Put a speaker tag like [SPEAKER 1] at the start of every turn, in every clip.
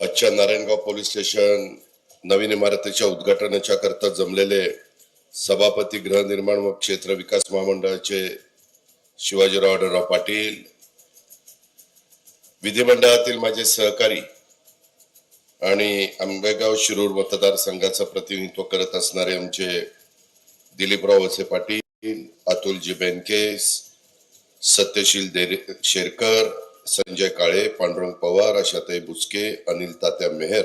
[SPEAKER 1] आजच्या Narayangaon police station नवीन इमारतीच्या उद्घाटनाच्या करता जमलेले सभापती गृहनिर्माण व क्षेत्र विकास महामंडळाचे शिवाजीराव आढळराव पाटील विधिमंडळातील माझे सहकारी आणि आंबेगाव शिरूर मतदारसंघाचं प्रतिनिधित्व करत असणारे आमचे दिलीपराव वसे पाटील अतुलजी बेनकेस सत्यशील देरे शेरकर संजय काळे पांडुरंग पवार आशाताई बुचके अनिल तात्या मेहर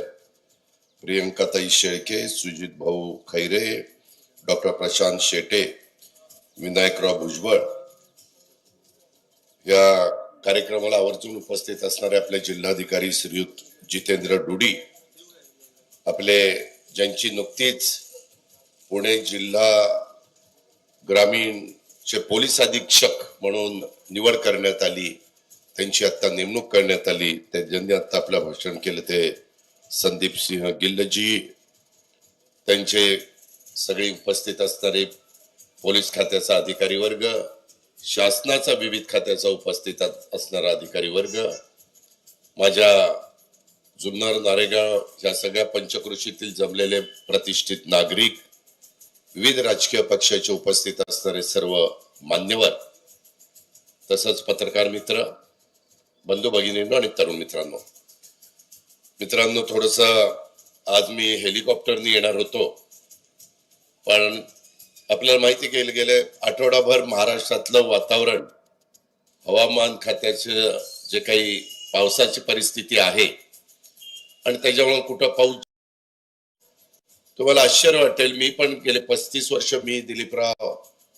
[SPEAKER 1] प्रियंकाताई शेळके सुजित भाऊ खैरे डॉक्टर प्रशांत शेटे विनायकराव भुजबळ या कार्यक्रमाला आवर्जून उपस्थित असणारे आपले जिल्हाधिकारी श्रीयुत जितेंद्र डुडी आपले ज्यांची नुकतीच पुणे जिल्हा ग्रामीणचे पोलीस अधीक्षक म्हणून निवड करण्यात आली. त्यांची आता नेमणूक करण्यात आली. त्यांनी ज्यांनी आता आपलं भाषण केलं ते संदीप सिंह गिल्लजी. त्यांचे सगळे उपस्थित असणारे पोलीस खात्याचा अधिकारी वर्ग शासनाचा विविध खात्याचा उपस्थित असणारा अधिकारी वर्ग माझ्या जुन्नर नारेगाव या सगळ्या पंचकृषीतील जमलेले प्रतिष्ठित नागरिक विविध राजकीय पक्षाचे उपस्थित असणारे सर्व मान्यवर तसंच पत्रकार मित्र बंधू भगिनींनो आणि तरुण मित्रांनो. मित्रांनो थोडस आज मी हेलिकॉप्टरनी येणार होतो. पण आपल्याला माहिती केलं गेले आठवडाभर महाराष्ट्रातलं वातावरण हवामान खात्याचं जे काही पावसाची परिस्थिती आहे आणि त्याच्यामुळे कुठं पाऊस तुम्हाला आश्चर्य वाटेल मी पण गेले पस्तीस वर्ष मी दिलीपराव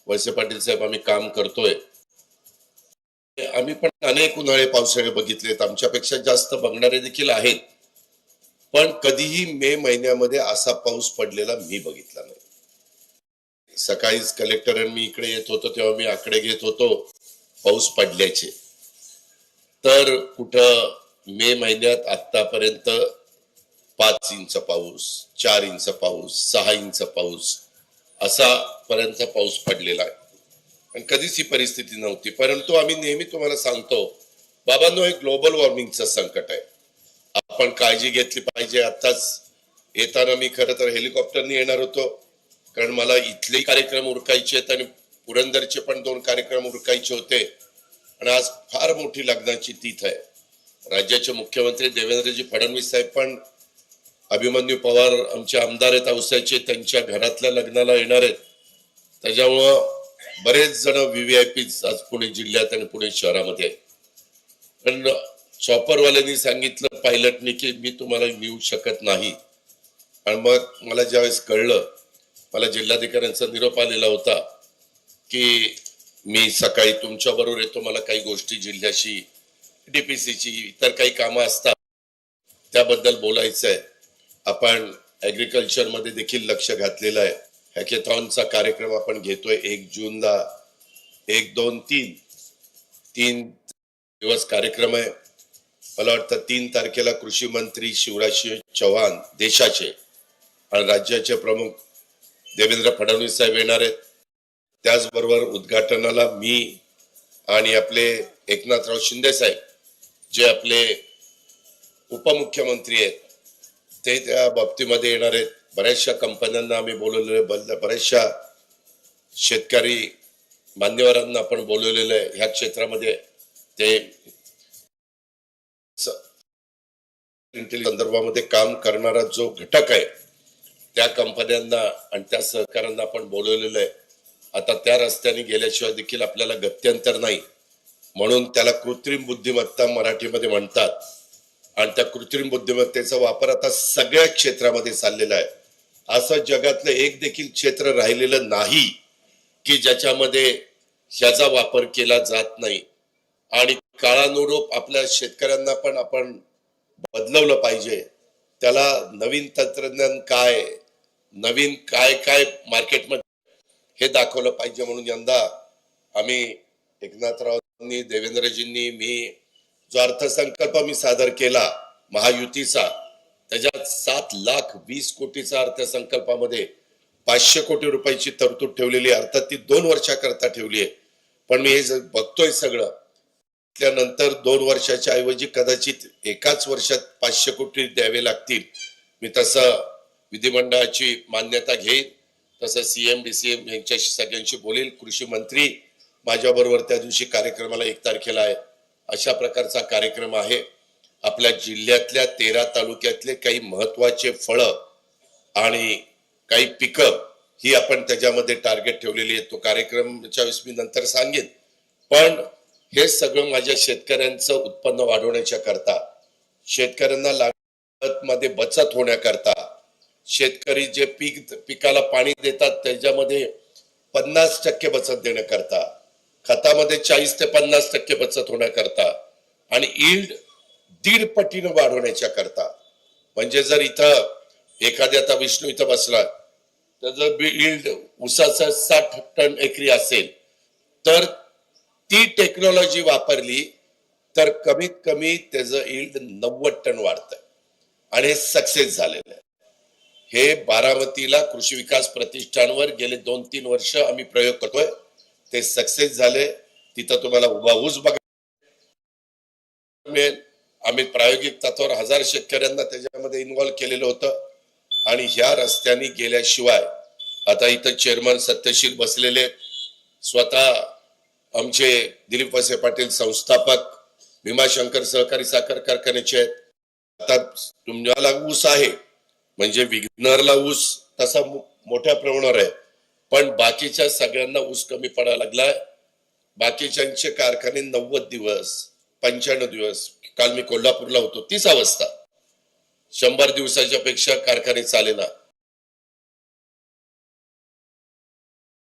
[SPEAKER 1] वळसे पाटील साहेब आम्ही काम करतोय. आम्ही पण अनेक उन्हाळे पावसाळे बघितलेत आमच्यापेक्षा जास्त बघणारे देखील आहेत. पण कधीही मे महिन्यामध्ये असा पाऊस पडलेला मी बघितला नाही. सकाळीच कलेक्टर आणि मी इकडे येत होतो तेव्हा मी आकडे घेत होतो पाऊस पडल्याचे. तर कुठं मे महिन्यात आतापर्यंत पाच इंच पाऊस चार इंच पाऊस सहा इंच पाऊस असा पर्यंत पाऊस पडलेला आहे. आणि कधीच ही परिस्थिती नव्हती. परंतु आम्ही नेहमी तुम्हाला सांगतो बाबांनो हे ग्लोबल वॉर्मिंगचं संकट आहे. आपण काळजी घेतली पाहिजे. आताच येताना मी खरं तर हेलिकॉप्टरने येणार होतो. कारण मला इथले कार्यक्रम उरकायचे आहेत आणि पुरंदरचे पण दोन कार्यक्रम उरकायचे होते. आणि आज फार मोठी लग्नाची तीथ आहे. राज्याचे मुख्यमंत्री देवेंद्रजी फडणवीस साहेब पण अभिमन्यू पवार आमचे आमदार आहेत औसाचे त्यांच्या घरातल्या लग्नाला येणार आहेत. त्याच्यामुळं बरेच जण व्हीव्हीआयपी आज पुणे जिल्ह्यात आणि पुणे शहरामध्ये आहेत. पण चॉपरवाल्यांनी सांगितलं पायलटने की मी तुम्हाला नेऊ शकत नाही. आणि मग मला ज्यावेळेस कळलं मला जिल्हाधिकाऱ्यांचा निरोप आलेला होता की मी सकाळी तुमच्या बरोबर येतो मला काही गोष्टी जिल्ह्याशी डीपीसीची इतर काही कामं असतात त्याबद्दल बोलायचं आहे आपण ऍग्रिकल्चरमध्ये देखील लक्ष घातलेलं आहे. हॅकेथॉनचा कार्यक्रम आपण घेतोय एक जूनला. एक दोन तीन. तीन दिवस कार्यक्रम आहे. मला वाटतं तीन तारखेला कृषी मंत्री शिवराजसिंह चव्हाण देशाचे आणि राज्याचे प्रमुख देवेंद्र फडणवीस साहेब येणार आहेत. त्याचबरोबर उद्घाटनाला मी आणि आपले एकनाथराव शिंदे साहेब जे आपले उपमुख्यमंत्री आहेत ते त्या बाबतीमध्ये येणार आहेत. बऱ्याचशा कंपन्यांना आम्ही बोलवलेलं बल- बऱ्याचशा शेतकरी मान्यवरांना आपण बोलवलेलं आहे ह्या क्षेत्रामध्ये ते संदर्भामध्ये काम करणारा जो घटक आहे त्या कंपन्यांना आणि त्या सहकाऱ्यांना आपण बोलवलेलं आहे. आता त्या रस्त्याने गेल्याशिवाय देखील आपल्याला गत्यंतर नाही. म्हणून त्याला कृत्रिम बुद्धिमत्ता मराठीमध्ये म्हणतात. आणि त्या कृत्रिम बुद्धिमत्तेचा वापर आता सगळ्या क्षेत्रामध्ये चाललेला आहे. असं जगातलं एक देखील क्षेत्र राहिलेलं नाही की ज्याच्यामध्ये ह्याचा वापर केला जात नाही. आणि काळानुरूप आपल्या शेतकऱ्यांना पण आपण बदलवलं पाहिजे. त्याला नवीन तंत्रज्ञान काय नवीन काय काय मार्केटमध्ये हे दाखवलं पाहिजे म्हणून यंदा आम्ही एकनाथरावांनी देवेंद्रजींनी मी जो अर्थसंकल्प मी सादर केला महायुतीचा त्याच्यात सात लाख वीस कोटीचा अर्थसंकल्पामध्ये पाचशे कोटी रुपयाची तरतूद ठेवलेली आहे. अर्थात ती दोन वर्षाकरता ठेवली आहे. पण मी हे बघतोय सगळं. त्यानंतर दोन वर्षाच्या ऐवजी कदाचित एकाच वर्षात पाचशे कोटी द्यावे लागतील. मी तसं विधिमंडळाची मान्यता घेईन. तसं सीएम डी सी एम यांच्याशी सगळ्यांशी बोलेल कृषी मंत्री माझ्याबरोबर त्या दिवशी कार्यक्रमाला एक तारखेला आहे. अशा प्रकारचा कार्यक्रम आहे. आपल्या जिल्ह्यातल्या तेरा तालुक्यातले काही महत्त्वाचे फळं आणि काही पिकं ही आपण त्याच्यामध्ये टार्गेट ठेवलेली आहे तो कार्यक्रमच्या वेळेस मी नंतर सांगेन. पण हे सगळं माझ्या शेतकऱ्यांचं उत्पन्न वाढवण्याच्या करता शेतकऱ्यांना लागत मध्ये बचत होण्याकरता शेतकरी जे पीक पिकाला पाणी देतात त्याच्यामध्ये पन्नास टक्के बचत देण्याकरता खतामध्ये चाळीस ते पन्नास टक्के बचत होण्याकरता आणि इल्ड दीड पटीनं वाढवण्याच्या करता. म्हणजे जर इथं एखाद्या आता विष्णू इथं बसला तर जर बिल्ड उसाचं साठ टन एकरी असेल तर ती टेक्नॉलॉजी वापरली तर कमीत कमी त्याचं इल्ड नव्वद टन वाढतं. आणि हे सक्सेस झालेलं आहे. हे बारामतीला कृषी विकास प्रतिष्ठानवर गेले दोन तीन वर्ष आम्ही प्रयोग करतोय. ते सक्सेस झाले. तिथं तुम्हाला उभा ऊस बघा. मिळेल. आम्ही प्रायोगिक तत्वावर हजार शेतकऱ्यांना त्याच्यामध्ये इन्व्हॉल्व्ह केलेलं होतं. आणि ह्या रस्त्याने गेल्याशिवाय आता इथं चेअरमन सत्यशील बसलेले स्वतः आमचे दिलीप वसे पाटील संस्थापक भीमाशंकर सहकारी साखर कारखान्याचे आहेत. आता तुम्हाला ऊस आहे. म्हणजे विघ्नरला ऊस तसा मोठ्या प्रमाणावर आहे. पण बाकीच्या सगळ्यांना ऊस कमी पडायला लागलाय. बाकीच्यांचे कारखाने नव्वद दिवस पंच्याण्णव दिवस. काल मी कोल्हापूरला होतो. तीच अवस्था शंभर दिवसाच्या पेक्षा कारखाने चालेना.